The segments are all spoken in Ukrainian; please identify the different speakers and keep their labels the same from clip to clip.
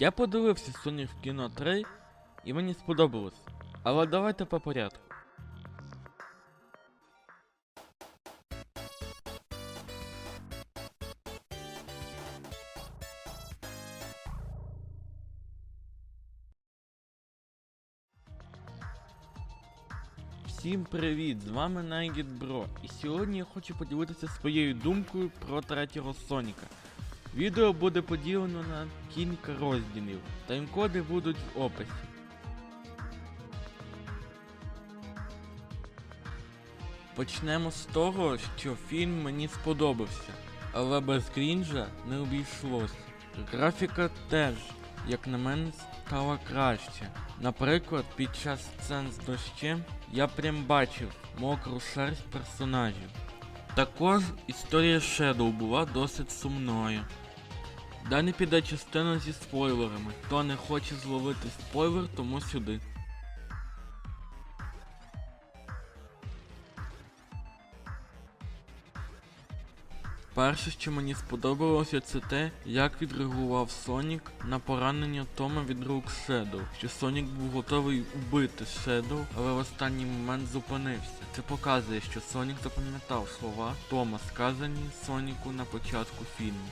Speaker 1: Я подивився Sonic в кіно 3 і мені сподобалось. Але давайте по порядку. Всім привіт! З вами Найгіт Бро. І сьогодні я хочу поділитися своєю думкою про третього Соніка. Відео буде поділено на кілька розділів. Таймкоди будуть в описі. Почнемо з того, що фільм мені сподобався, але без крінжа не обійшлося. Графіка теж, як на мене, стала краще. Наприклад, під час сцен з дощем я прям бачив мокру шерсть персонажів. Також історія Shadow була досить сумною. Далі піде частина зі спойлерами. Хто не хоче зловити спойлер, тому сюди. Перше, що мені сподобалося, це те, як відреагував Сонік на поранення Тома від рук Шедоу. Що Сонік був готовий убити Шедоу, але в останній момент зупинився. Це показує, що Сонік запам'ятав слова Тома, сказані Соніку на початку фільму.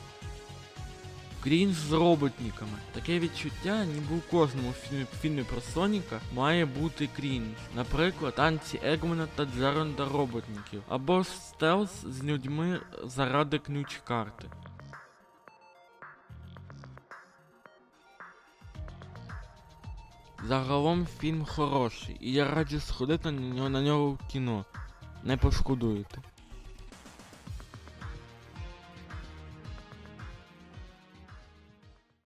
Speaker 1: Крінж з роботниками. Таке відчуття, ніби у кожному фільмі, фільмі про Соніка має бути крінж. Наприклад, танці Егмана та Джеренда роботників, або ж стелс з людьми заради ключ-карти. Загалом фільм хороший, і я раджу сходити на нього в кіно. Не пошкодуєте.